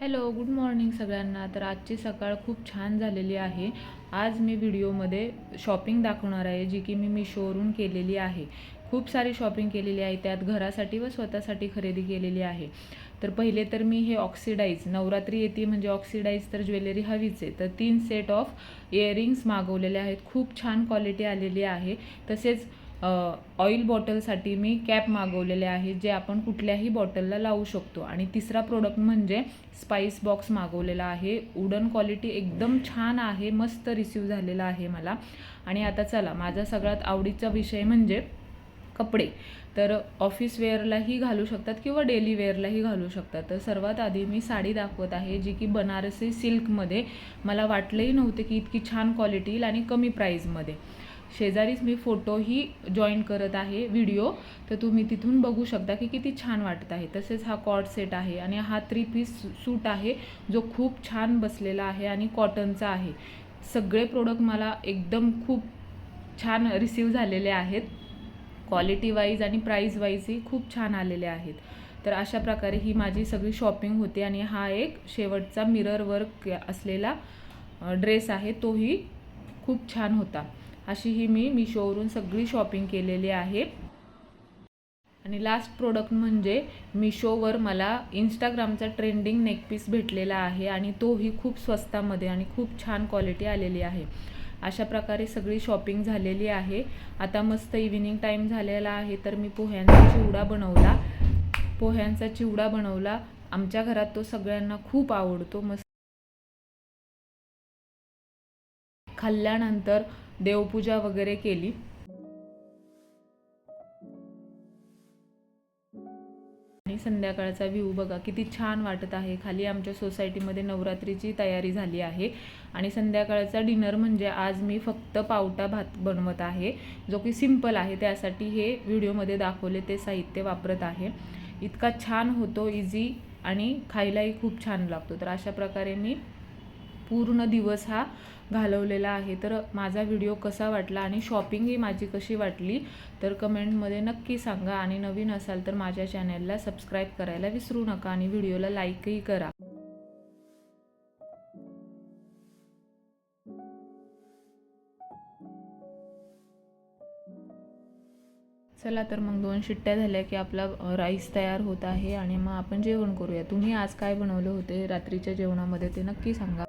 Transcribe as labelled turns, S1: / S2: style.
S1: Hello good morning सगळ्यांना. तर आजची सकाळ खूप छान झालेली आहे. आज मी व्हिडिओमध्ये शॉपिंग दाखवणार आहे जी की मी मिशोवरून केलेली आहे. खूप सारी शॉपिंग केलेली आहे. त्यात घरासाठी व स्वतःसाठी खरेदी केलेली आहे. तर पहिले तर मी हे ऑक्सिडाईज नवरात्री येते म्हणजे ऑक्सिडाईज तर ज्वेलरी हवीच आहे. तर तीन सेट ऑफ इयरिंग्स मागवलेले आहेत. खूप छान क्वालिटी आलेली आहे. तसेच ऑइल बॉटलसाठी मी कॅप मागवलेले आहे जे आपण कुठल्याही बॉटलला लावू शकतो. आणि तिसरा प्रोडक्ट म्हणजे स्पाईस बॉक्स मागवलेला आहे. वुडन क्वालिटी एकदम छान आहे मस्त रिसीव झालेला आहे मला. आणि आता चला माझा सगळ्यात आवडीचा विषय म्हणजे कपडे. तर ऑफिस वेअरलाही घालू शकतात किंवा डेली वेअरलाही घालू शकतात. तर सर्वात आधी मी साडी दाखवत आहे जी की बनारसी सिल्कमध्ये मला वाटलंही नव्हते की इतकी छान क्वालिटी येईल आणि कमी प्राईजमध्ये शेजारीच मी फोटोही जॉईन करत आहे व्हिडिओ तर तुम्ही तिथून बघू शकता की किती छान वाटत आहे. तसेच हा कॉट सेट आहे आणि हा थ्री पीस सूट आहे जो खूप छान बसलेला आहे आणि कॉटनचा आहे. सगळे प्रोडक्ट मला एकदम खूप छान रिसीव झालेले आहेत. क्वालिटी वाईज आणि प्राईज वाईजही खूप छान आलेले आहेत. तर अशा प्रकारे ही माझी सगळी शॉपिंग होते आणि हा एक शेवटचा मिरर वर्क असलेला ड्रेस आहे तोही खूप छान होता. अशी ही मी मिशोवरून सगळी शॉपिंग केलेली आहे. आणि लास्ट प्रोडक्ट म्हणजे मिशोवर मला इंस्टाग्रामचा ट्रेंडिंग नेकपीस भेटलेला आहे आणि तोही खूप स्वस्तामध्ये आणि खूप छान क्वालिटी आलेली आहे. अशा प्रकारे सगळी शॉपिंग झालेली आहे. आता मस्त इव्हिनिंग टाईम झालेला आहे तर मी पोह्यांचा चिवडा बनवला. पोह्यांचा चिवडा बनवला. आमच्या घरात तो सगळ्यांना खूप आवडतो. मस्त. खाल्ल्यानंतर देवपूजा वगैरे केली. आणि संध्याकाळचा व्ह्यू बघा किती छान वाटत आहे. खाली आमच्या सोसायटीमध्ये नवरात्रीची तयारी झाली आहे. आणि संध्याकाळचा डिनर म्हणजे आज मी फक्त पावटा भात बनवत आहे. जो की सिंपल आहे त्यासाठी हे व्हिडिओमध्ये दाखवले ते साहित्य वापरत आहे. इतका छान होतो इझी आणि खायलाही खूप छान लागतो. तर अशा प्रकारे मी पूर्ण दिवस हा घालवलेला आहे. तर माझा व्हिडिओ कसा वाटला आणि शॉपिंगही माझी कशी वाटली तर कमेंटमध्ये नक्की सांगा. आणि नवीन असाल तर माझ्या चॅनलला सबस्क्राईब करायला विसरू नका आणि व्हिडिओला लाईकही करा. चला तर मग दोन शिट्ट्या झाल्या की आपला राईस तयार होत आहे आणि मग आपण जेवण करूया. तुम्ही आज काय बनवले होते रात्रीच्या जेवणामध्ये ते नक्की सांगा.